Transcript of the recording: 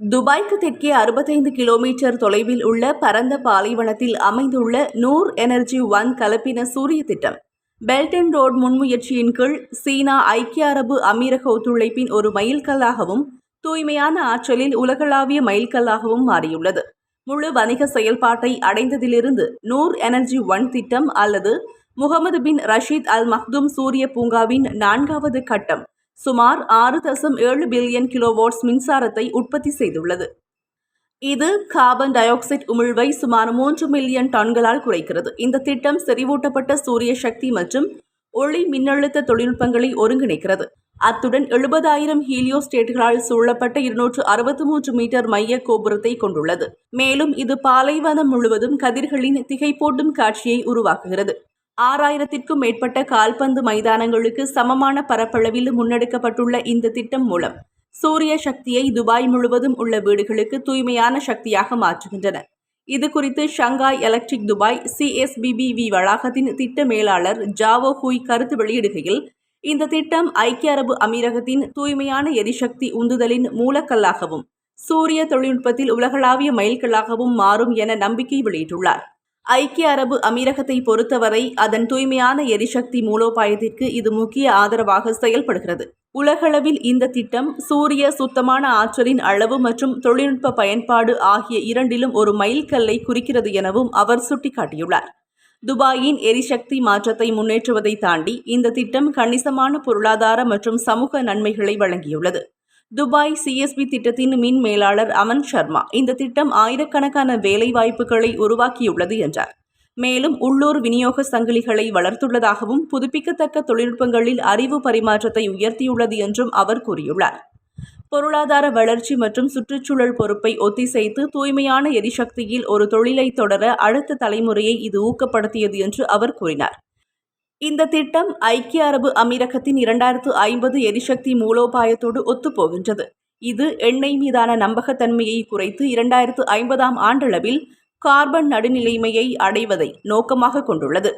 துபாய்க்கு தெற்கே அறுபத்தைந்து கிலோமீட்டர் தொலைவில் உள்ள பரந்த பாலைவனத்தில் அமைந்துள்ள நூர் எனர்ஜி ஒன் கலப்பின சூரிய திட்டம். பெல்ட் அண்ட் ரோட் முன்முயற்சியின் கீழ் சீனா ஐக்கிய அரபு அமீரக ஒத்துழைப்பின் ஒரு மைல்கல்லாகவும் தூய்மையான ஆற்றலில் உலகளாவிய மைல்கல்லாகவும் மாறியுள்ளது. முழு வணிக செயல்பாட்டை அடைந்ததிலிருந்து நூர் எனர்ஜி ஒன் திட்டம் அல்லது முகமது பின் ரஷீத் அல் மக்தும் சூரிய பூங்காவின் நான்காவது கட்டம் சுமார் ஆறு தசம் ஏழு பில்லியன் கிலோவாட்ஸ் மின்சாரத்தை உற்பத்தி செய்துள்ளது. இது கார்பன் டை ஆக்சைடு உமிழ்வை சுமார் மூன்று மில்லியன் டன்களால் குறைக்கிறது. இந்த திட்டம் செறிவூட்டப்பட்ட சூரிய சக்தி மற்றும் ஒளி மின்னழுத்த தொழில்நுட்பங்களை ஒருங்கிணைக்கிறது. அத்துடன் எழுபதாயிரம் ஹீலியோ ஸ்டேட்டுகளால் சூழப்பட்ட இருநூற்று அறுபத்தி மூன்று மீட்டர் மைய கோபுரத்தை கொண்டுள்ளது. மேலும் இது பாலைவனம் முழுவதும் கதிர்களின் திகைப்போட்டும் காட்சியை உருவாக்குகிறது. ஆறாயிரத்திற்கும் மேற்பட்ட கால்பந்து மைதானங்களுக்கு சமமான பரப்பளவில் முன்னெடுக்கப்பட்டுள்ள இந்த திட்டம் மூலம் சூரிய சக்தியை துபாய் முழுவதும் உள்ள வீடுகளுக்கு தூய்மையான சக்தியாக மாற்றுகின்றன. இது குறித்து ஷங்காய் எலக்ட்ரிக் துபாய் சிஎஸ்பிபிவி வளாகத்தின் திட்ட மேலாளர் ஜாவோ ஹூய் கருத்து வெளியிடுகையில் இந்த திட்டம் ஐக்கிய அரபு அமீரகத்தின் தூய்மையான எரிசக்தி உந்துதலின் மூலக்கல்லாகவும் சூரிய தொழில்நுட்பத்தில் உலகளாவிய மைல்கல்லாகவும் மாறும் என நம்பிக்கை வெளியிட்டுள்ளார். ஐக்கிய அரபு அமீரகத்தை பொறுத்தவரை அதன் தூய்மையான எரிசக்தி மூலோபாயத்திற்கு இது முக்கிய ஆதரவாக செயல்படுகிறது. உலகளவில் இந்த திட்டம் சூரிய சுத்தமான ஆற்றலின் அளவு மற்றும் தொழில்நுட்ப பயன்பாடு ஆகிய இரண்டிலும் ஒரு மைல்கல்லை குறிக்கிறது எனவும் அவர் சுட்டிக்காட்டியுள்ளார். துபாயின் எரிசக்தி மாற்றத்தை முன்னேற்றுவதை தாண்டி இந்த திட்டம் கணிசமான பொருளாதார மற்றும் சமூக நன்மைகளை வழங்கியுள்ளது. துபாய் சிஎஸ்பி திட்டத்தின் மின் மேலாளர் அமன் சர்மா இந்த திட்டம் ஆயிரக்கணக்கான வேலைவாய்ப்புகளை உருவாக்கியுள்ளது என்றார். மேலும் உள்ளூர் விநியோக சங்கிலிகளை வளர்த்துள்ளதாகவும் புதுப்பிக்கத்தக்க தொழில்நுட்பங்களில் அறிவு பரிமாற்றத்தை உயர்த்தியுள்ளது என்றும் அவர் கூறியுள்ளார். பொருளாதார வளர்ச்சி மற்றும் சுற்றுச்சூழல் பொறுப்பை ஒத்திசைத்து தூய்மையான எரிசக்தியில் ஒரு தொழிலை தொடர அடுத்த தலைமுறையை இது ஊக்கப்படுத்தியது என்று அவர் கூறினார். இந்த திட்டம் ஐக்கிய அரபு அமீரகத்தின் இரண்டாயிரத்து ஐம்பது எரிசக்தி மூலோபாயத்தோடு ஒத்துப்போகின்றது. இது எண்ணெய் மீதான நம்பகத்தன்மையை குறைத்து இரண்டாயிரத்து ஐம்பதாம் ஆண்டளவில் கார்பன் நடுநிலைமையை அடைவதை நோக்கமாக கொண்டுள்ளது.